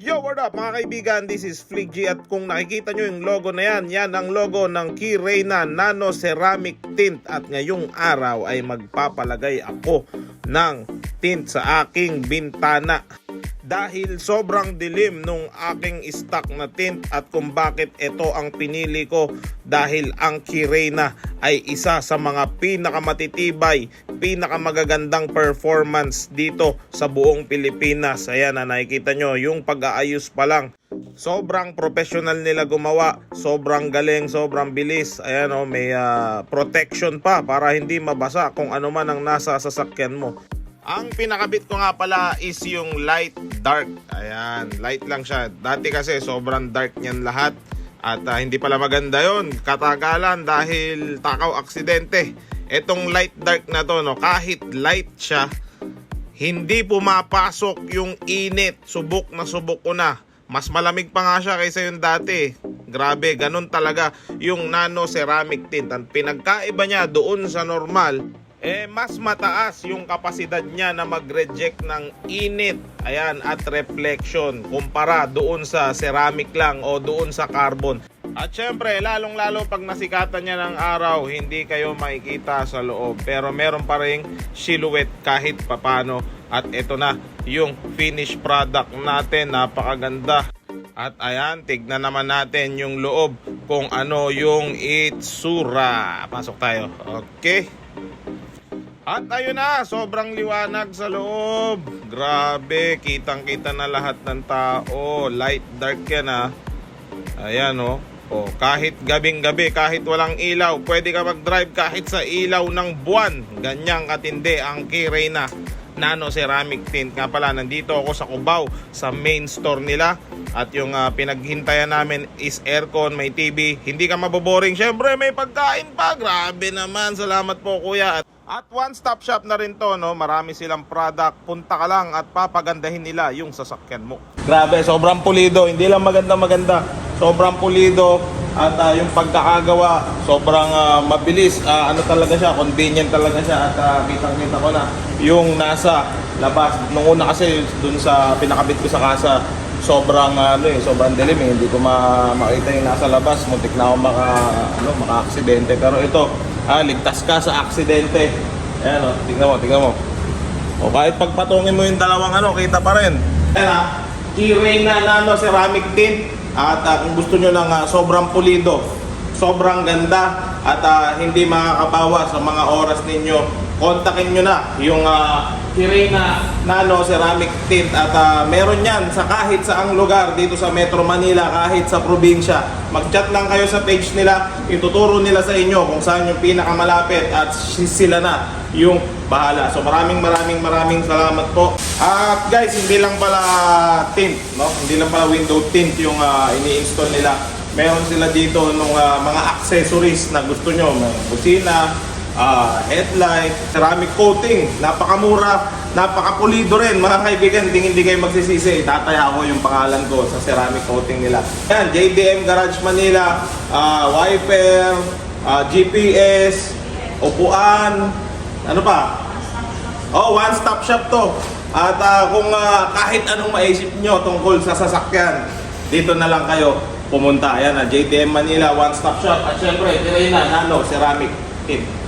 Yo, what up mga kaibigan? This is Flick G at kung nakikita nyo yung logo na yan, yan ang logo ng Key Reyna Nano Ceramic Tint. At ngayong araw ay magpapalagay ako ng tint sa aking bintana. Dahil sobrang dilim nung aking stock na tint at kung bakit ito ang pinili ko. Dahil ang Kirena ay isa sa mga pinakamatitibay, pinakamagagandang performance dito sa buong Pilipinas. Ayan na nakikita nyo, yung pag-aayos pa lang. Sobrang professional nila gumawa, sobrang galing, sobrang bilis. Ayan o, may ah, protection pa para hindi mabasa kung ano man ang nasa sasakyan mo. Ang pinakabit ko nga pala is yung light dark. Ayan, light lang siya. Dati kasi sobrang dark niyan lahat. At ah, hindi pala maganda yon Katagalan dahil takaw aksidente. Etong light dark na to, no, kahit light siya, hindi pumapasok yung init. Subok na subok ko na. Mas malamig pa nga siya kaysa yung dati. Grabe, ganun talaga yung nano ceramic tint. Ang pinagkaiba niya doon sa normal, eh mas mataas yung kapasidad niya na mag-reject ng init ayan at reflection kumpara doon sa ceramic lang o doon sa carbon at syempre lalong lalo pag nasikatan niya ng araw hindi kayo makikita sa loob pero meron pa ring silhouette kahit papano at ito na yung finished product natin napakaganda at ayan, tignan naman natin yung loob kung ano yung itsura. Pasok tayo. Okay. At ayun na, sobrang liwanag sa loob. Grabe, kitang-kita na lahat ng tao. Light dark yan ha. Ayan oh. Oh, kahit gabing-gabi, kahit walang ilaw, pwede ka mag-drive kahit sa ilaw ng buwan. Ganyang katindi ang Kirena Nano Ceramic Tint. Nga pala, nandito ako sa Cubao, sa main store nila. At yung ah, pinaghintayan namin is aircon, may TV. Hindi ka maboboring. Syempre, may pagkain pa. Grabe naman. Salamat po, kuya. At at one-stop shop na rin to, no? Marami silang product. Punta ka lang at papagandahin nila yung sasakyan mo. Grabe, sobrang pulido. Hindi lang maganda-maganda. Sobrang pulido. At ah, yung pagkakagawa, sobrang ah, mabilis. Ah, ano talaga siya, convenient talaga siya. At ah, kitang-kita ko na yung nasa labas. Nung una kasi, dun sa pinakabit ko sa kasa, sobrang ano eh, sobrang dilim eh. Hindi ko ma makita yung nasa labas. Muntik na ako maka ano, maka-aksidente. Pero ito, ah, ligtas ka sa aksidente. Ayan oh, tingnan mo, tingnan mo. O kahit pagpatungin mo yung dalawang ano, kita pa rin. Ayan ah, keyring na nano ceramic tint. At ah, kung gusto nyo ng ah, sobrang pulido, sobrang ganda at ah, hindi makakabawa sa mga oras ninyo, kontakin nyo na yung uh, Kirena Nano Ceramic Tint at ah, meron yan sa kahit saang lugar dito sa Metro Manila, kahit sa probinsya. Mag-chat lang kayo sa page nila, ituturo nila sa inyo kung saan yung pinakamalapit at si- sila na yung bahala. So maraming maraming maraming salamat po. At guys, hindi lang pala tint, no? Hindi lang pala window tint yung ah, ini-install nila. Meron sila dito nung ah, mga accessories na gusto nyo, may busina, ah, headlight, ceramic coating, napakamura, napakapulido rin. Mga kaibigan, hindi hindi kayo magsisisi. Itataya ko yung pangalan ko sa ceramic coating nila. Yan, JDM Garage Manila, ah, wiper, ah, GPS, upuan, ano pa? Oh, one-stop shop to. At ah, kung ah, kahit anong maisip nyo tungkol sa sasakyan, dito na lang kayo pumunta. Ayan na, JDM Manila, one-stop shop. At syempre, Tirena, Nano, Ceramic Tint.